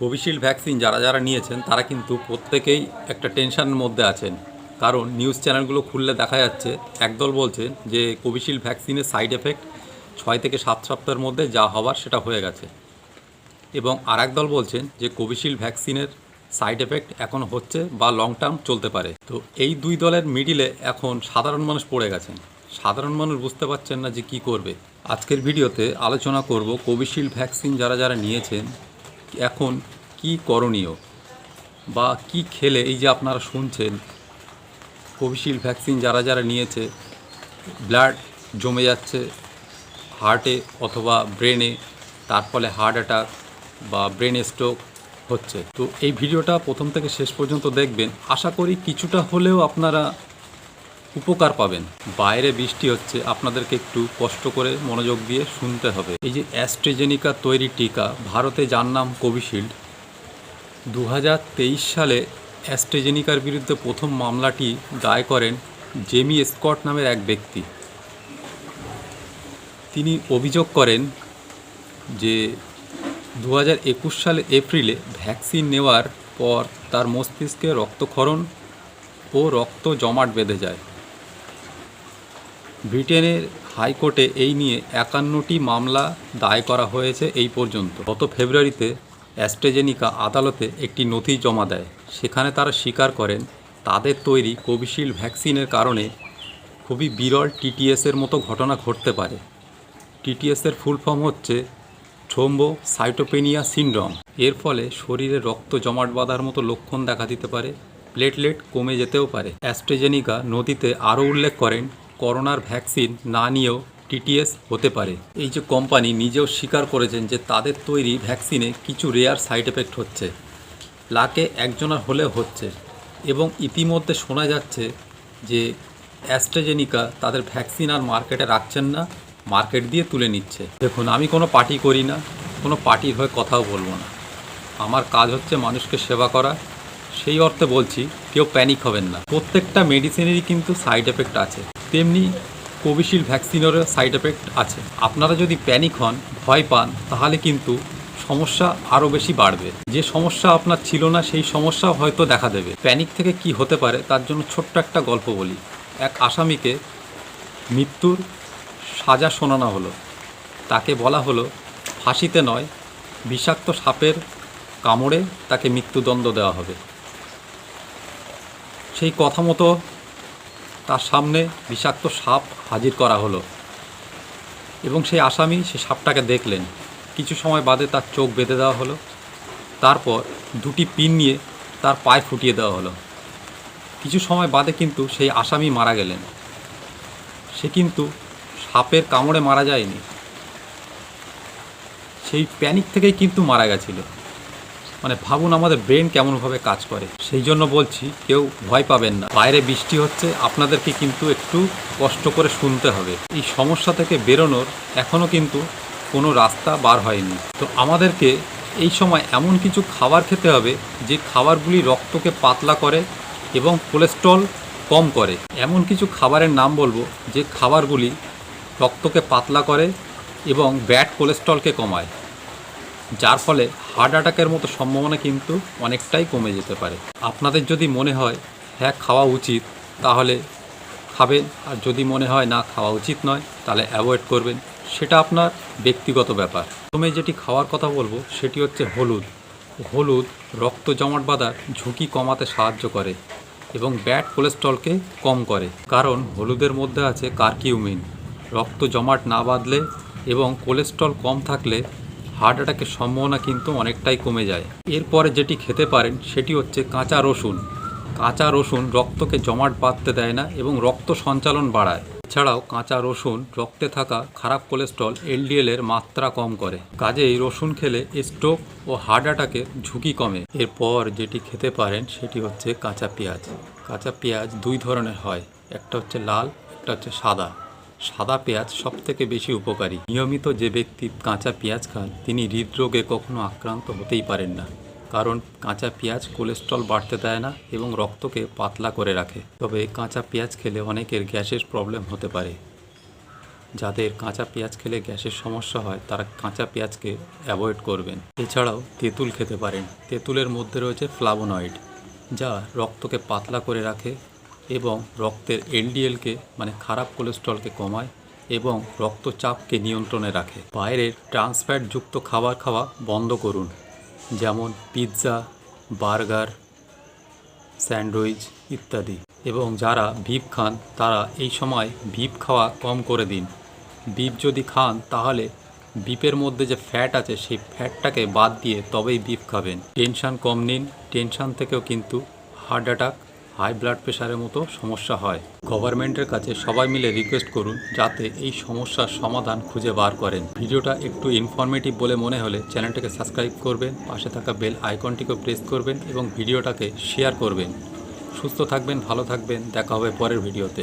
Covishield vaccine যারা যারা নিয়েছেন, তারা কিন্তু প্রত্যেকেই একটা টেনশনের মধ্যে আছেন। কারণ নিউজ চ্যানেলগুলো খুললে দেখা যাচ্ছে, একদল বলছে যে কোভিশিল্ড ভ্যাকসিনের সাইড এফেক্ট ছয় থেকে সাত সপ্তাহের মধ্যে যা হওয়ার সেটা হয়ে গেছে। এবং আর দল বলছেন যে কোভিশিল্ড ভ্যাকসিনের সাইড এফেক্ট এখন হচ্ছে বা লং টার্ম চলতে পারে। তো এই দুই দলের মিডিলে এখন সাধারণ মানুষ পড়ে গেছেন। সাধারণ মানুষ বুঝতে পারছেন না যে কি করবে। আজকের ভিডিওতে আলোচনা করব কোভিশিল্ড ভ্যাকসিন যারা যারা নিয়েছেন এখন কি করণীয়? বা কি খেলে, এই যে আপনারা শুনছেন, কোভিশিল্ড ভ্যাকসিন যারা যারা নিয়েছে, ব্লাড জমে যাচ্ছে, হার্টে অথবা ব্রেনে, তার ফলে হার্ট অ্যাটাক বা ব্রেন স্ট্রোক হচ্ছে। তো এই ভিডিওটা প্রথম থেকে শেষ পর্যন্ত দেখবেন। আশা করি কিছুটা হলেও আপনারা উপকার পাবেন। বাইরে বৃষ্টি হচ্ছে, আপনাদেরকে একটু কষ্ট করে মনোযোগ দিয়ে শুনতে হবে। এই যে অ্যাস্ট্রেজেনিকা তৈরি টিকা, ভারতে যার নাম কোভিশিল্ড দু হাজার তেইশ সালে অ্যাস্ট্রেজেনিকার বিরুদ্ধে প্রথম মামলাটি দায় করেন জেমি স্কট নামের এক ব্যক্তি। তিনি অভিযোগ করেন যে দু একুশ সালে এপ্রিলে ভ্যাকসিন নেওয়ার পর তার মস্তিষ্কে রক্তক্ষরণ ও রক্ত জমাট বেঁধে যায়। ব্রিটেনের হাইকোর্টে এই নিয়ে একান্নটি মামলা দায় করা হয়েছে এই পর্যন্ত। গত ফেব্রুয়ারিতে অ্যাস্ট্রেজেনিকা আদালতে একটি নথি জমা দেয়। সেখানে তারা স্বীকার করেন, তাদের তৈরি কোভিশিল্ড ভ্যাকসিনের কারণে খুবই বিরল টিটিএসের মতো ঘটনা ঘটতে পারে। টিটিএসের ফুল ফর্ম হচ্ছে থ্রোম্বো সাইটোপেনিয়া সিনড্রোম। এর ফলে শরীরে রক্ত জমাট বাঁধার মতো লক্ষণ দেখা দিতে পারে, প্লেটলেট কমে যেতেও পারে। অ্যাস্ট্রেজেনিকা নদীতে আরও উল্লেখ করেন করোনার ভ্যাকসিন না নিয়েও টিটিএস হতে পারে। এই যে কোম্পানি নিজেও স্বীকার করেছেন যে তাদের তৈরি ভ্যাকসিনে কিছু রেয়ার সাইড এফেক্ট হচ্ছে, লাকে একজনের হলে হচ্ছে এবং ইতিমধ্যে শোনা যাচ্ছে যে অ্যাস্ট্রাজেনিকা তাদের ভ্যাকসিন আর মার্কেটে রাখছেন না, মার্কেট দিয়ে তুলে নিচ্ছে। দেখুন, আমি কোনো পার্টি করি না, কোনো পার্টির হয়ে কথাও বলব না। আমার কাজ হচ্ছে মানুষকে সেবা করা, সেই অর্থে বলছি কেউ প্যানিক হবেন না। প্রত্যেকটা মেডিসিনেরই কিন্তু সাইড এফেক্ট আছে। তেমনি কোভিশিল্ড ভ্যাকসিনেরও সাইড এফেক্ট আছে। আপনারা যদি প্যানিক হন, ভয় পান, তাহলে কিন্তু সমস্যা আরও বেশি বাড়বে। যে সমস্যা আপনার ছিল না, সেই সমস্যা হয়তো দেখা দেবে। প্যানিক থেকে কি হতে পারে, তার জন্য ছোট্ট একটা গল্প বলি। এক আসামিকে মৃত্যুর সাজা শোনানো হলো। তাকে বলা হলো, ফাঁসিতে নয়, বিষাক্ত সাপের কামড়ে তাকে মৃত্যুদণ্ড দেওয়া হবে। সেই কথা মতো তার সামনে বিষাক্ত সাপ হাজির করা হলো এবং সেই আসামি সে সাপটাকে দেখলেন। কিছু সময় বাদে তার চোখ বেঁধে দেওয়া হলো। তারপর দুটি পিন নিয়ে তার পায়ে ফুটিয়ে দেওয়া হলো। কিছু সময় বাদে কিন্তু সেই আসামি মারা গেলেন। সে কিন্তু সাপের কামড়ে মারা যায়নি। সেই প্যানিক থেকেই কিন্তু মারা গেছিল। মানে ভাবুন আমাদের ব্রেন কেমনভাবে কাজ করে। সেই জন্য বলছি, কেউ ভয় পাবেন না। বাইরে বৃষ্টি হচ্ছে, আপনাদেরকে কিন্তু একটু কষ্ট করে শুনতে হবে। এই সমস্যা থেকে বেরোনোর এখনও কিন্তু কোনো রাস্তা বার হয়নি। তো আমাদেরকে এই সময় এমন কিছু খাবার খেতে হবে, যে খাবারগুলি রক্তকে পাতলা করে এবং কোলেস্ট্রল কম করে। এমন কিছু খাবারের নাম বলব, যে খাবারগুলি রক্তকে পাতলা করে এবং ব্যাড কোলেস্ট্রলকে কমায়। যার ফলে হার্ট অ্যাটাকের মতো সম্ভাবনা কিন্তু অনেকটাই কমে যেতে পারে। আপনাদের যদি মনে হয় হ্যাঁ খাওয়া উচিত তাহলে খাবেন। আর যদি মনে হয়, না, খাওয়া উচিত নয় তাহলে অ্যাভয়েড করবেন। সেটা আপনার ব্যক্তিগত ব্যাপার। প্রথমে যেটি খাওয়ার কথা বলব, সেটি হচ্ছে হলুদ। হলুদ রক্ত জমাট বাঁধার ঝুঁকি কমাতে সাহায্য করে এবং ব্যাড কোলেস্ট্রলকে কম করে। কারণ হলুদের মধ্যে আছে কার্কিউমিন। রক্ত জমাট না বাঁধলে এবং কোলেস্ট্রল কম থাকলে হার্ট অ্যাটাকের সম্ভাবনা কিন্তু অনেকটাই কমে যায়। এরপরে যেটি খেতে পারেন, সেটি হচ্ছে কাঁচা রসুন। কাঁচা রসুন রক্তকে জমাট বাঁধতে দেয় না এবং রক্ত সঞ্চালন বাড়ায়। এছাড়াও কাঁচা রসুন রক্তে থাকা খারাপ কোলেস্ট্রল, এলডিএল এর মাত্রা কম করে। কাজেই রসুন খেলে স্ট্রোক ও হার্ট অ্যাটাকের ঝুঁকি কমে। এরপর যেটি খেতে পারেন, সেটি হচ্ছে কাঁচা পেঁয়াজ। কাঁচা পেঁয়াজ দুই ধরনের হয়। একটা হচ্ছে লাল, একটা হচ্ছে সাদা। সাদা পেঁয়াজ সব থেকে বেশি উপকারী। নিয়মিত যে ব্যক্তি কাঁচা পেঁয়াজ খান, তিনি হৃদরোগে কখনো আক্রান্ত হতেই পারেন না। কারণ কাঁচা পেঁয়াজ কোলেস্ট্রল বাড়তে দেয় না এবং রক্তকে পাতলা করে রাখে। তবে কাঁচা পেঁয়াজ খেলে অনেকের গ্যাসের প্রবলেম হতে পারে। যাদের কাঁচা পেঁয়াজ খেলে গ্যাসের সমস্যা হয়, তারা কাঁচা পেঁয়াজকে অ্যাভয়েড করবেন। এছাড়াও তেঁতুল খেতে পারেন। তেঁতুলের মধ্যে রয়েছে ফ্লাভোনয়েড, যা রক্তকে পাতলা করে রাখে এবং রক্তের এলডিএলকে মানে খারাপ কোলেস্ট্রলকে কমায় এবং রক্তচাপকে নিয়ন্ত্রণে রাখে। বাইরের ট্রান্সফ্যাটযুক্ত খাবার খাওয়া বন্ধ করুন, যেমন পিৎজা, বার্গার, স্যান্ডউইচ ইত্যাদি। এবং যারা ভিপ খান, তারা এই সময় ভিপ খাওয়া কম করে দিন। বিপ যদি খান, তাহলে বিপের মধ্যে যে ফ্যাট আছে, সেই ফ্যাটটাকে বাদ দিয়ে তবেই বিপ খাবেন। টেনশান কম নিন। টেনশান থেকেও কিন্তু হার্ট অ্যাটাক হাই ব্লাড প্রেশারের মতো সমস্যা হয়। গভর্নমেন্টের কাছে সবাই মিলে রিকোয়েস্ট করুন যাতে এই সমস্যার সমাধান খুঁজে বার করেন। ভিডিওটা একটু ইনফরমেটিভ বলে মনে হলে চ্যানেলটাকে সাবস্ক্রাইব করবেন, পাশে থাকা বেল আইকনটিকে প্রেস করবেন এবং ভিডিওটাকে শেয়ার করবেন। সুস্থ থাকবেন, ভালো থাকবেন, দেখা হবে পরের ভিডিওতে।